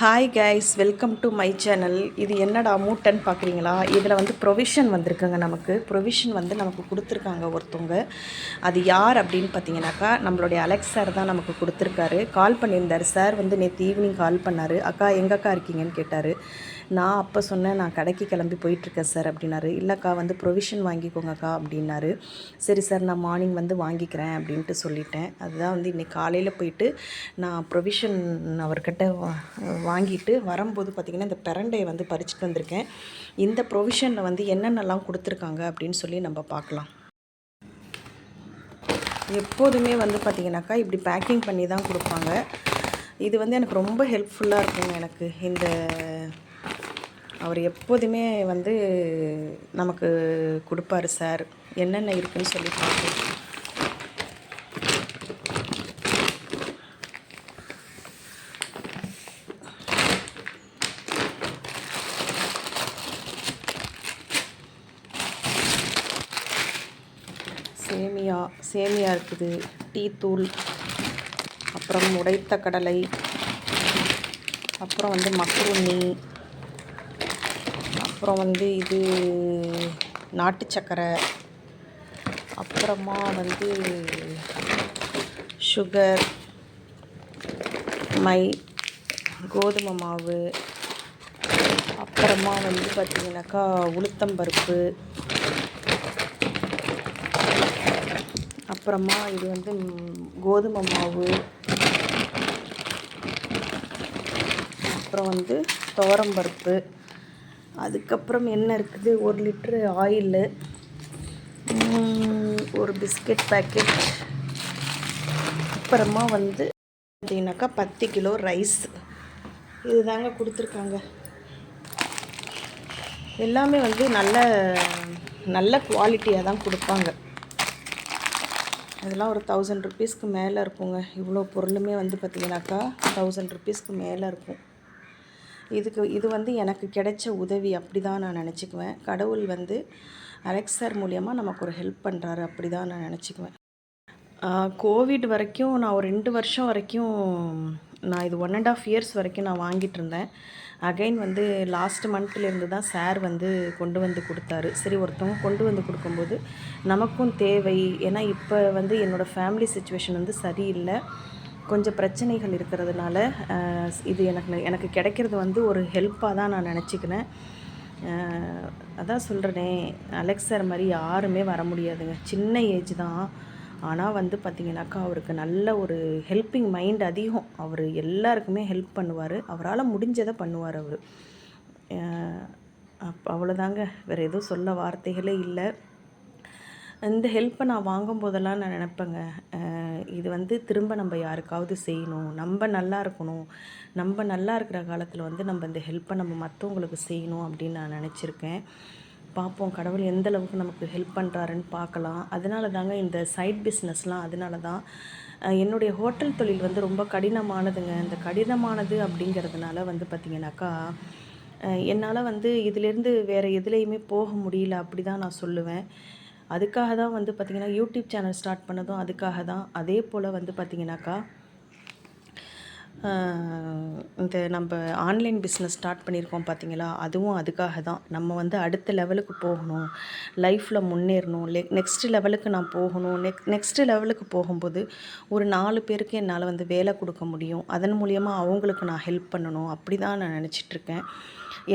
Hi guys welcome to my channel இது என்னடா மூட்டைன்னு பார்க்குறீங்களா இதில் வந்து ப்ரொவிஷன் வந்திருக்குங்க நமக்கு. ப்ரொவிஷன் வந்து நமக்கு கொடுத்துருக்காங்க ஒருத்தவங்க. அது யார் அப்படின்னு பார்த்தீங்கன்னாக்கா நம்மளுடைய அலெக்ஸ் சார் தான் நமக்கு கொடுத்துருக்காரு. கால் பண்ணியிருந்தார். சார் வந்து நேற்று ஈவினிங் கால் பண்ணார். அக்கா எங்கக்கா இருக்கீங்கன்னு கேட்டார். நான் அப்போ சொன்னேன் நான் கடைக்கு கிளம்பி போயிட்டுருக்கேன் சார் அப்படின்னாரு. இல்லைக்கா வந்து ப்ரொவிஷன் வாங்கிக்கோங்கக்கா அப்படின்னாரு. சரி சார் நான் மார்னிங் வந்து வாங்கிக்கிறேன் அப்படின்ட்டு சொல்லிட்டேன். அதுதான் வந்து இன்றைக்கி காலையில் போயிட்டு நான் ப்ரொவிஷன் அவர்கிட்ட வாங்கிட்டு வரும்போது பார்த்திங்கன்னா இந்த பெரண்டையை வந்து பறிச்சுட்டு வந்திருக்கேன். இந்த ப்ரொவிஷனில் வந்து என்னென்னலாம் கொடுத்துருக்காங்க அப்படின்னு சொல்லி நம்ம பார்க்கலாம். எப்போதுமே வந்து பார்த்திங்கனாக்கா இப்படி பேக்கிங் பண்ணி தான் கொடுப்பாங்க. இது வந்து எனக்கு ரொம்ப ஹெல்ப்ஃபுல்லாக இருக்குங்க எனக்கு இந்த அவர் எப்போதுமே வந்து நமக்கு கொடுப்பாரு சார் என்னென்ன இருக்குன்னு சொல்லி பார்ப்போம் சேமியா சேமியா இருக்குது. டீ தூள் அப்புறம் உடைத்த கடலை அப்புறம் வந்து மக்ருனி அப்புறம் வந்து இது நாட்டு சக்கரை. அப்புறமா வந்து சுகர் மை கோதுமை மாவு. அப்புறமா வந்து பார்த்திங்கனாக்கா உளுத்தம்பருப்பு அப்புறமா இது வந்து கோதுமை மாவு. அப்புறம் வந்து துவரம்பருப்பு அதுக்கப்புறம் என்ன இருக்குது? ஒரு லிட்ரு ஆயிலு. ஒரு பிஸ்கெட் பேக்கெட். அப்புறமா வந்து பார்த்தீங்கன்னாக்கா பத்து கிலோ ரைஸ். இது தாங்க கொடுத்துருக்காங்க. எல்லாமே வந்து நல்ல நல்ல குவாலிட்டியாக தான் கொடுப்பாங்க. இதெல்லாம் ஒரு தௌசண்ட் ருப்பீஸ்க்கு மேலே இருக்குங்க. இவ்வளோ பொருளுமே வந்து பார்த்திங்கனாக்கா தௌசண்ட் ருப்பீஸ்க்கு மேலே இருக்கும். இதுக்கு இது வந்து எனக்கு கிடைச்ச உதவி அப்படி தான் நான் நினச்சிக்குவேன். கடவுள் வந்து அலெக்சர் மூலியமாக நமக்கு ஒரு ஹெல்ப் பண்ணுறாரு அப்படி தான் நான் நினச்சிக்குவேன். கோவிட் வரைக்கும் நான் ஒரு ரெண்டு வருஷம் வரைக்கும் நான் இது ஒன் அண்ட் ஆஃப் இயர்ஸ் வரைக்கும் நான் வாங்கிட்டு இருந்தேன். அகைன் வந்து லாஸ்ட் மந்த்லேருந்து தான் சார் வந்து கொண்டு வந்து கொடுத்தாரு. சரி ஒருத்தவங்க கொண்டு வந்து கொடுக்கும்போது நமக்கும் தேவை. ஏன்னா இப்போ வந்து என்னோடய ஃபேமிலி சுச்சுவேஷன் வந்து சரியில்லை. கொஞ்சம் பிரச்சனைகள் இருக்கிறதுனால இது எனக்கு எனக்கு கிடைக்கிறது வந்து ஒரு ஹெல்ப்பாக தான் நான் நினச்சிக்கினேன். அதான் சொல்கிறேனே அலெக்சர் மாதிரி யாருமே வர முடியாதுங்க. சின்ன ஏஜ் தான். ஆனால் வந்து பார்த்திங்கனாக்கா அவருக்கு நல்ல ஒரு ஹெல்ப்பிங் மைண்ட் அதிகம். அவர் எல்லாருக்குமே ஹெல்ப் பண்ணுவார். அவரால் முடிஞ்சதை பண்ணுவார் அவர். அப் அவ்வளோதாங்க வேறு எதுவும் சொல்ல வார்த்தைகளே இல்லை. இந்த ஹெல்ப்பை நான் வாங்கும் போதெல்லாம் நான் நினப்பேங்க. இது வந்து திரும்ப நம்ம யாருக்காவது செய்யணும். நம்ம நல்லா இருக்கணும். நம்ம நல்லா இருக்கிற காலத்தில் வந்து நம்ம இந்த ஹெல்ப்பை நம்ம மற்றவங்களுக்கு செய்யணும் அப்படின்னு நான் நினச்சிருக்கேன். பார்ப்போம் கடவுள் எந்த அளவுக்கு நமக்கு ஹெல்ப் பண்ணுறாருன்னு பார்க்கலாம். அதனால தாங்க இந்த சைட் பிஸ்னஸ்லாம் அதனால தான் என்னுடைய ஹோட்டல் தொழில் வந்து ரொம்ப கடினமானதுங்க. இந்த கடினமானது அப்படிங்கிறதுனால வந்து பார்த்திங்கனாக்கா என்னால் வந்து இதிலேருந்து வேறு எதுலேயுமே போக முடியல. அப்படி தான் நான் சொல்லுவேன். அதுக்காக தான் வந்து பார்த்திங்கன்னா யூடியூப் சேனல் ஸ்டார்ட் பண்ணதும் அதுக்காக தான் அதே போல் வந்து பார்த்திங்கனாக்கா இந்த நம்ம ஆன்லைன் பிஸ்னஸ் ஸ்டார்ட் பண்ணியிருக்கோம் பார்த்தீங்களா அதுவும் அதுக்காக தான் நம்ம வந்து அடுத்த லெவலுக்கு போகணும். லைஃப்பில் முன்னேறணும். லெ நெக்ஸ்ட் லெவலுக்கு நான் போகணும். நெக் நெக்ஸ்ட்டு லெவலுக்கு போகும்போது ஒரு நாலு பேருக்கு என்னால் வந்து வேலை கொடுக்க முடியும். அதன் மூலியமாக அவங்களுக்கு நான் ஹெல்ப் பண்ணணும். அப்படி தான் நான் நினச்சிட்ருக்கேன்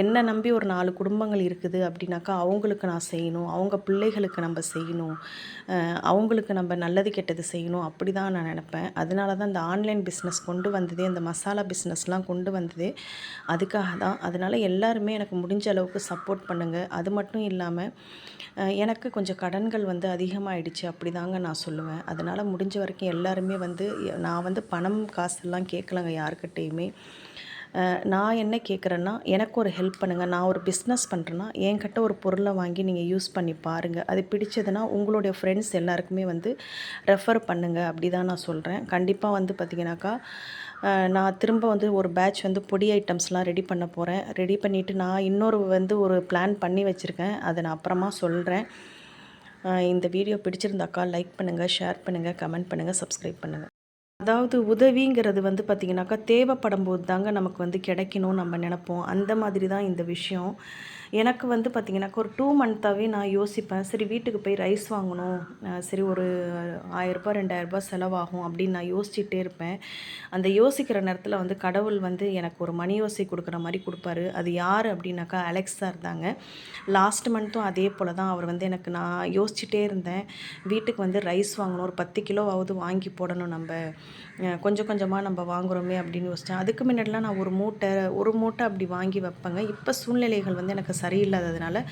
என்னை நம்பி ஒரு நாலு குடும்பங்கள் இருக்குது அப்படின்னாக்கா அவங்களுக்கு நான் செய்யணும் அவங்க பிள்ளைகளுக்கு நம்ம செய்யணும் அவங்களுக்கு நம்ம நல்லது கெட்டது செய்யணும் அப்படி தான் நான் நினப்பேன். அதனால தான் இந்த ஆன்லைன் பிஸ்னஸ் கொண்டு வந்ததே இந்த மசாலா பிஸ்னஸ்லாம் கொண்டு வந்ததே அதுக்காக தான். அதனால் எல்லாருமே எனக்கு முடிஞ்ச அளவுக்கு சப்போர்ட் பண்ணுங்கள் அது மட்டும் இல்லாமல் எனக்கு கொஞ்சம் கடன்கள் வந்து அதிகமாகிடுச்சு அப்படி தாங்க நான் சொல்லுவேன். அதனால் முடிஞ்ச வரைக்கும் எல்லாருமே வந்து நான் வந்து பணம் காசெல்லாம் கேட்கலங்க யாருக்கிட்டேயுமே நான் என்ன கேட்குறேன்னா எனக்கு ஒரு ஹெல்ப் பண்ணுங்கள் நான் ஒரு பிஸ்னஸ் பண்ணுறேன்னா என்கிட்ட ஒரு பொருளை வாங்கி நீங்கள் யூஸ் பண்ணி பாருங்கள் அது பிடிச்சதுன்னா உங்களுடைய ஃப்ரெண்ட்ஸ் எல்லாருக்குமே வந்து ரெஃபர் பண்ணுங்கள் அப்படி தான் நான் சொல்கிறேன் கண்டிப்பாக வந்து பார்த்திங்கனாக்கா நான் திரும்ப வந்து ஒரு பேட்ச் வந்து பொடி ஐட்டம்ஸ்லாம் ரெடி பண்ண போகிறேன் ரெடி பண்ணிவிட்டு நான் இன்னொரு வந்து ஒரு பிளான் பண்ணி வச்சுருக்கேன். அதை நான் அப்புறமா சொல்கிறேன் இந்த வீடியோ பிடிச்சிருந்தாக்கா லைக் பண்ணுங்கள் ஷேர் பண்ணுங்கள் கமெண்ட் பண்ணுங்கள் சப்ஸ்கிரைப் பண்ணுங்கள் அதாவது உதவிங்கிறது வந்து பார்த்திங்கனாக்கா தேவைப்படும் போது தாங்க நமக்கு வந்து கிடைக்கணும்னு நம்ம நினைப்போம். அந்த மாதிரி தான் இந்த விஷயம். எனக்கு வந்து பார்த்திங்கனாக்கா ஒரு டூ மந்த்தாகவே நான் யோசிப்பேன். சரி வீட்டுக்கு போய் ரைஸ் வாங்கணும். சரி ஒரு ஆயிரரூபா ரெண்டாயிரரூபா செலவாகும் அப்படின்னு நான் யோசிச்சுட்டே இருப்பேன். அந்த யோசிக்கிற நேரத்தில் வந்து கடவுள் வந்து எனக்கு ஒரு மணி யோசை கொடுக்குற மாதிரி கொடுப்பாரு. அது யார் அப்படின்னாக்கா அலெக்ஸ் இருந்தாங்க தாங்க. லாஸ்ட் மந்த்தும் அதே போல் தான் அவர் வந்து எனக்கு நான் யோசிச்சுட்டே இருந்தேன். வீட்டுக்கு வந்து ரைஸ் வாங்கணும். ஒரு பத்து கிலோவாவது வாங்கி போடணும் நம்ம. கொஞ்சம் கொஞ்சமாக நம்ம வாங்குறோமே அப்படின்னு யோசித்தேன் அதுக்கு முன்னாடிலாம் நான் ஒரு மூட்டை ஒரு மூட்டை அப்படி வாங்கி வைப்பேங்க. இப்போ சூழ்நிலைகள் வந்து எனக்கு சரியில்லாததுனால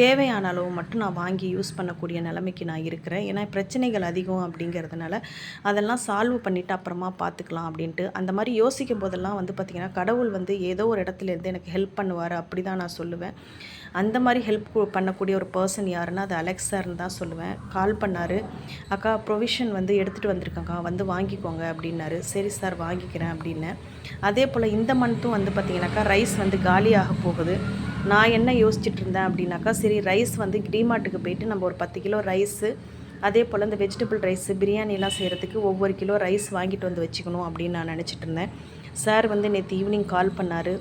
தேவையான அளவு மட்டும் நான் வாங்கி யூஸ் பண்ணக்கூடிய நிலைமைக்கு நான் இருக்கிறேன். ஏன்னா பிரச்சனைகள் அதிகம் அப்படிங்கிறதுனால அதெல்லாம் சால்வ் பண்ணிவிட்டு அப்புறமா பார்த்துக்கலாம் அப்படின்ட்டு. அந்த மாதிரி யோசிக்கும் போதெல்லாம் வந்து பார்த்திங்கன்னா கடவுள் வந்து ஏதோ ஒரு இடத்துல இருந்து எனக்கு ஹெல்ப் பண்ணுவார் அப்படி தான் நான் சொல்லுவேன். அந்த மாதிரி ஹெல்ப் பண்ணக்கூடிய ஒரு பர்சன் யாருன்னா அது அலெக்ஸ் சார்னு தான் சொல்லுவேன். கால் பண்ணார். அக்கா ப்ரொவிஷன் வந்து எடுத்துகிட்டு வந்திருக்கேங்க்கா வந்து வாங்கிக்கோங்க அப்படின்னாரு. சரி சார் வாங்கிக்கிறேன் அப்படின்னு. அதே போல் இந்த மந்த்தும் வந்து பார்த்திங்கனாக்கா ரைஸ் வந்து காலியாக போகுது. நான் என்ன யோசிச்சுட்டு இருந்தேன் அப்படின்னாக்கா சரி ரைஸ் வந்து டிமார்ட்டுக்கு போயிட்டு நம்ம ஒரு பத்து கிலோ ரைஸு அதே போல் இந்த வெஜிடபிள் ரைஸு பிரியாணிலாம் செய்கிறதுக்கு ஒவ்வொரு கிலோ ரைஸ் வாங்கிட்டு வந்து வச்சுக்கணும் அப்படின்னு நான் நினச்சிட்டு இருந்தேன் சார் வந்து நேற்று ஈவினிங் கால் பண்ணார்.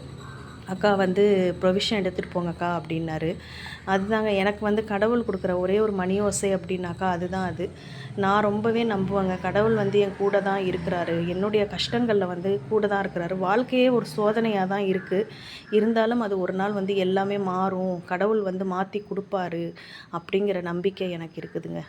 அக்கா வந்து ப்ரொவிஷன் எடுத்துகிட்டு போங்கக்கா அப்படின்னாரு. அதுதாங்க எனக்கு வந்து கடவுள் கொடுக்குற ஒரே ஒரு மணி ஓசை அப்படின்னாக்கா அதுதான் அது. நான் ரொம்பவே நம்புவேங்க. கடவுள் வந்து என் கூட தான் இருக்கிறாரு. என்னுடைய கஷ்டங்களில் வந்து கூட தான் இருக்கிறாரு. வாழ்க்கையே ஒரு சோதனையாக தான் இருக்குது இருந்தாலும் அது ஒரு நாள் வந்து எல்லாமே மாறும். கடவுள் வந்து மாற்றி கொடுப்பாரு அப்படிங்கிற நம்பிக்கை எனக்கு இருக்குதுங்க.